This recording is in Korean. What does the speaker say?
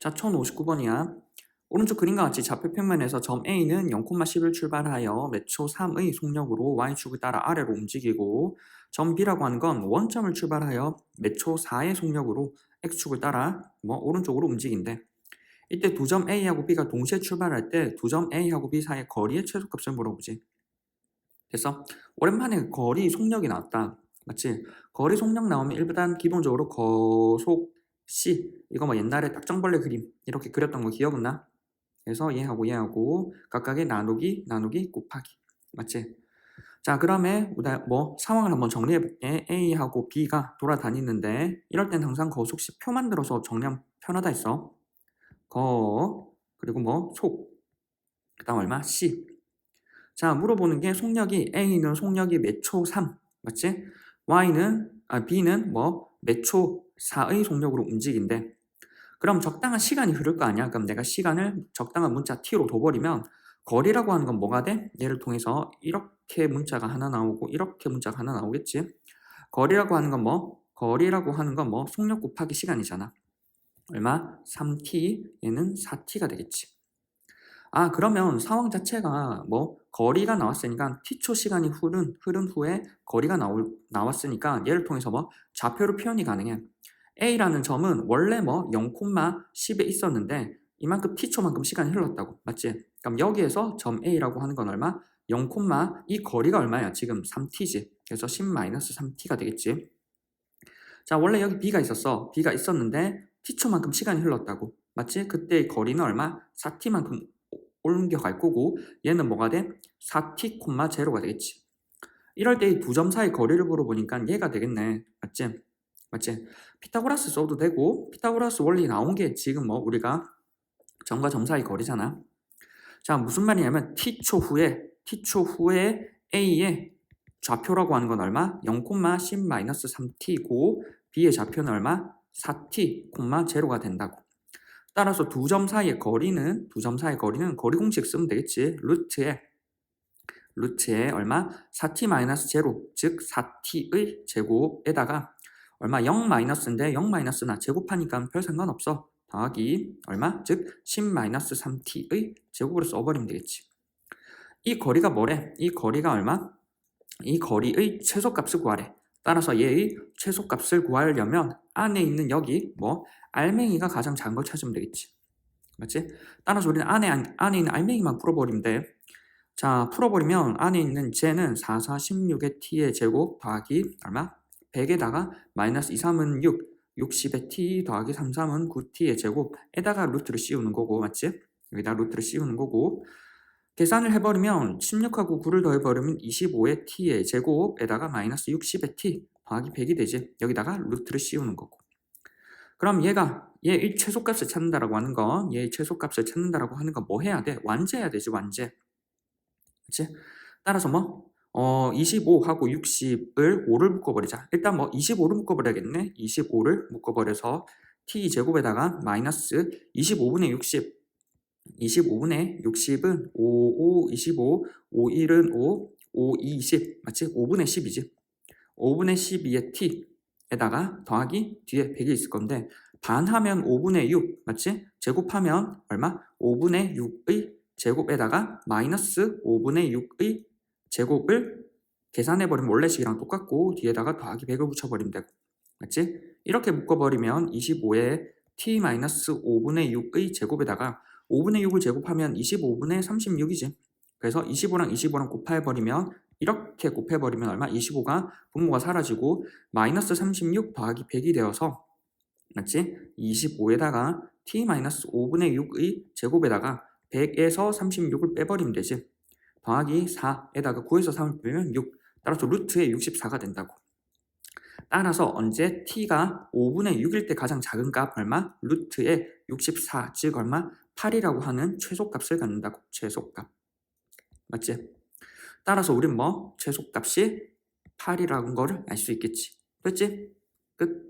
자, 1059번이야. 오른쪽 그림과 같이 좌표 평면에서 점 A는 0,10을 출발하여 매초 3의 속력으로 Y축을 따라 아래로 움직이고 점 B라고 하는 건 원점을 출발하여 매초 4의 속력으로 X축을 따라 뭐 오른쪽으로 움직인대. 이때 두 점 A하고 B가 동시에 출발할 때 두 점 A하고 B 사이의 거리의 최소값을 물어보지. 됐어? 오랜만에 거리 속력이 나왔다. 맞지? 거리 속력 나오면 일단 기본적으로 거속 C 이거 뭐 옛날에 딱정벌레 그림 이렇게 그렸던 거 기억은 나? 그래서 얘하고 얘하고 각각의 나누기 나누기 곱하기 맞지? 자 그러면 뭐 상황을 한번 정리해 볼게 A하고 B가 돌아다니는데 이럴 땐 항상 거속시 표 만들어서 정리하면 편하다 했어 거 그리고 뭐속 그다음 얼마? C 자 물어보는 게 속력이 A는 속력이 매초 3 맞지? Y는 아 B는 뭐 매초 4의 속력으로 움직인대. 그럼 적당한 시간이 흐를 거 아니야? 그럼 내가 시간을 적당한 문자 t로 둬버리면 거리라고 하는 건 뭐가 돼? 얘를 통해서 이렇게 문자가 하나 나오고 이렇게 문자가 하나 나오겠지? 거리라고 하는 건 뭐? 거리라고 하는 건 뭐? 속력 곱하기 시간이잖아. 얼마? 3t 얘는 4t가 되겠지. 아 그러면 상황 자체가 뭐 거리가 나왔으니까 t초 시간이 흐른, 흐른 후에 거리가 나올, 나왔으니까 얘를 통해서 뭐 좌표로 표현이 가능해. A라는 점은 원래 뭐 0,10에 있었는데 이만큼 t초만큼 시간이 흘렀다고 맞지? 그럼 여기에서 점 A라고 하는 건 얼마? 0, 이 거리가 얼마야? 지금 3t지. 그래서 10-3t가 되겠지. 자 원래 여기 B가 있었어. B가 있었는데 t초만큼 시간이 흘렀다고 맞지? 그때의 거리는 얼마? 4t만큼 옮겨갈 거고 얘는 뭐가 돼? 4t, 0가 되겠지. 이럴 때 이 두 점 사이 거리를 물어보니까 얘가 되겠네. 맞지? 맞지? 피타고라스 써도 되고 피타고라스 원리 나온 게 지금 뭐 우리가 점과 점 사이 거리잖아. 자 무슨 말이냐면 t초 후에 t초 후에 a의 좌표라고 하는 건 얼마? 0,10-3t고 b의 좌표는 얼마? 4t, 0가 된다고. 따라서 두 점 사이의 거리는 두 점 사이의 거리는 거리 공식 쓰면 되겠지. 루트에 루트에 얼마? 4t-0, 즉 4t의 제곱에다가 얼마? 0 마이너스인데 0 마이너스나 제곱하니까 별 상관없어. 더하기 얼마? 즉 10-3t의 제곱으로 써버리면 되겠지. 이 거리가 뭐래? 이 거리가 얼마? 이 거리의 최소값을 구하래. 따라서 얘의 최소값을 구하려면 안에 있는 여기 뭐 알맹이가 가장 작은 걸 찾으면 되겠지. 맞지? 따라서 우리는 안에, 안에 있는 알맹이만 풀어버리면 돼. 자, 풀어버리면 안에 있는 쟤는 4, 4, 16의 t의 제곱 더하기 얼마? 100에다가 마이너스 2, 3은 6, 60의 t 더하기 3, 3은 9t의 제곱에다가 루트를 씌우는 거고, 맞지? 여기다 루트를 씌우는 거고, 계산을 해버리면 16하고 9를 더해버리면 25의 t의 제곱에다가 마이너스 60의 t 더하기 100이 되지. 여기다가 루트를 씌우는 거고. 그럼 얘가 얘의 최소값을 찾는다라고 하는 거, 얘의 최소값을 찾는다라고 하는 거뭐 해야 돼? 완제해야 되지, 완제. 그치? 따라서 뭐, 어, 25하고 60을 5를 묶어버리자. 일단 뭐 25를 묶어버려야겠네. 25를 묶어버려서 t 제곱에다가 마이너스 25분의 60. 25분의 60은 5, 5, 25, 5, 1은 5, 5, 2, 20. 맞지? 5분의 10이지. 5분의 12의 t에다가 더하기 뒤에 100이 있을 건데 반하면 5분의 6 맞지? 제곱하면 얼마? 5분의 6의 제곱에다가 마이너스 5분의 6의 제곱을 계산해버리면 원래식이랑 똑같고 뒤에다가 더하기 100을 붙여버리면 되고 맞지? 이렇게 묶어버리면 25에 t-5분의 6의 제곱에다가 5분의 6을 제곱하면 25분의 36이지 그래서 25랑 25랑 곱해버리면 이렇게 곱해버리면 얼마? 25가 분모가 사라지고 마이너스 36 더하기 100이 되어서 맞지? 25에다가 t-5분의 6의 제곱에다가 100에서 36을 빼버리면 되지. 더하기 4에다가 9에서 3을 빼면 6. 따라서 루트에 64가 된다고. 따라서 언제 t가 5분의 6일 때 가장 작은 값 얼마? 루트에 64, 즉 얼마? 8이라고 하는 최소값을 갖는다고. 최소값. 맞지? 따라서 우린 뭐? 최소값이 8이라는 거를 알 수 있겠지. 됐지? 끝.